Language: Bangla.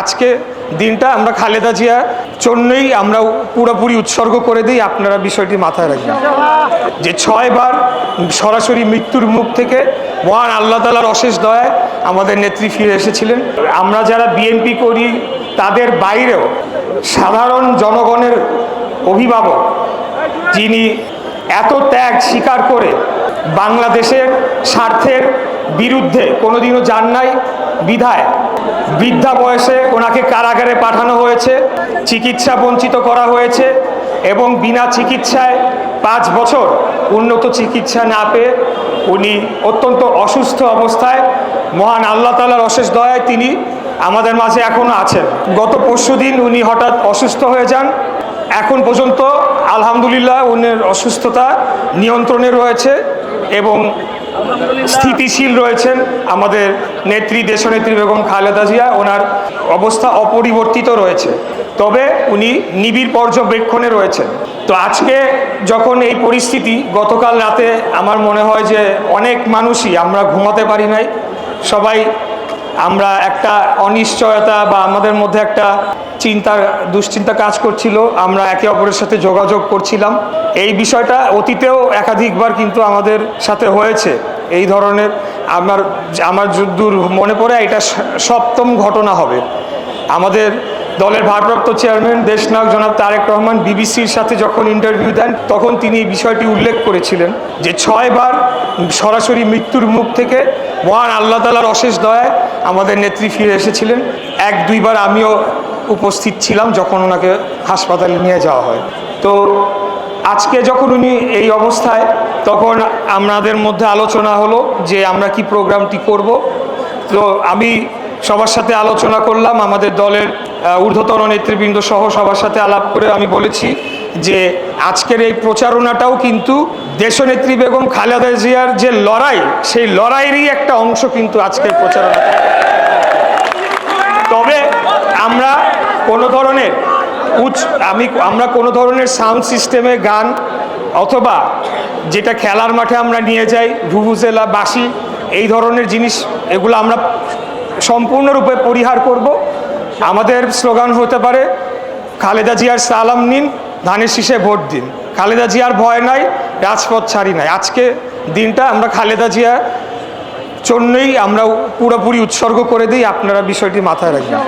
আজকে দিনটা আমরা খালেদা জিয়ার জন্যই আমরা পুরোপুরি উৎসর্গ করে দিই, আপনারা বিষয়টি মাথায় রাখবেন। যে ছয়বার সরাসরি মৃত্যুর মুখ থেকে মহান আল্লাহ তালার অশেষ দয়ায় আমাদের নেত্রী ফিরে এসেছিলেন। আমরা যারা বিএনপি করি, তাদের বাইরেও সাধারণ জনগণের অভিভাবক যিনি এত ত্যাগ স্বীকার করে বাংলাদেশের স্বার্থের বিরুদ্ধে কোনোদিনও যান নাই, বিধায় বৃদ্ধা বয়সে ওনাকে কারাগারে পাঠানো হয়েছে, চিকিৎসা বঞ্চিত করা হয়েছে এবং বিনা চিকিৎসায় পাঁচ বছর উন্নত চিকিৎসা না পেয়ে উনি অত্যন্ত অসুস্থ অবস্থায়, মহান আল্লাহ তালার অশেষ দয়ায় তিনি আমাদের মাঝে এখনও আছেন। গত পরশু দিন উনি হঠাৎ অসুস্থ হয়ে যান। এখন পর্যন্ত আলহামদুলিল্লাহ উনার অসুস্থতা নিয়ন্ত্রণে রয়েছে এবং স্থিতিশীল রয়েছেন আমাদের নেত্রী, দেশনেত্রী বেগম খালেদা জিয়া, ওনার অবস্থা অপরিবর্তিত রয়েছে। তবে উনি নিবিড় পর্যবেক্ষণে রয়েছেন। তো আজকে যখন এই পরিস্থিতি, গতকাল রাতে আমার মনে হয় যে অনেক মানুষই, আমরা ঘুমাতে পারি নাই, সবাই আমরা একটা অনিশ্চয়তা বা আমাদের মধ্যে একটা চিন্তা, দুশ্চিন্তা কাজ করছিল। আমরা একে অপরের সাথে যোগাযোগ করছিলাম। এই বিষয়টা অতীতেও একাধিকবার কিন্তু আমাদের সাথে হয়েছে এই ধরনের। আমার আমার যদ্দূর মনে পড়ে, এটা সপ্তম ঘটনা হবে। আমাদের দলের ভারপ্রাপ্ত চেয়ারম্যান দেশনায়ক জনাব তারেক রহমান বিবিসির সাথে যখন ইন্টারভিউ দেন, তখন তিনি এই বিষয়টি উল্লেখ করেছিলেন যে ছয়বার সরাসরি মৃত্যুর মুখ থেকে মহান আল্লাহ তালার অশেষ দয়ায় আমাদের নেত্রী ফিরে এসেছিলেন। এক, দুইবার আমিও উপস্থিত ছিলাম যখন ওনাকে হাসপাতালে নিয়ে যাওয়া হয়। তো আজকে যখন উনি এই অবস্থায়, তখন আমাদের মধ্যে আলোচনা হলো যে আমরা কি প্রোগ্রামটি করব। তো আমি সবার সাথে আলোচনা করলাম, আমাদের দলের ঊর্ধ্বতন নেতৃবৃন্দ সহ সবার সাথে আলাপ করে আমি বলেছি যে আজকের এই প্রচারণাটাও কিন্তু দেশনেত্রী বেগম খালেদা জিয়ার যে লড়াই, সেই লড়াইয়েরই একটা অংশ কিন্তু আজকের প্রচারণা তবে আমরা কোনো ধরনের উচ্চ আমি, আমরা কোনো ধরনের সাউন্ড সিস্টেমে গান অথবা যেটা খেলার মাঠে আমরা নিয়ে যাই ভুভুজেলা বাসি এই ধরনের জিনিস, এগুলো আমরা সম্পূর্ণরূপে পরিহার করব। আমাদের স্লোগান হতে পারে, খালেদা জিয়ার সালাম নিন ধানের শীষে ভোট দিন। খালেদা জিয়ার ভয় নাই, রাজপথ ছাড়ি নাই। আজকে দিনটা আমরা খালেদা জিয়া জন্যই আমরা পুরোপুরি উৎসর্গ করে দিই, আপনারা বিষয়টি মাথায় রাখবেন।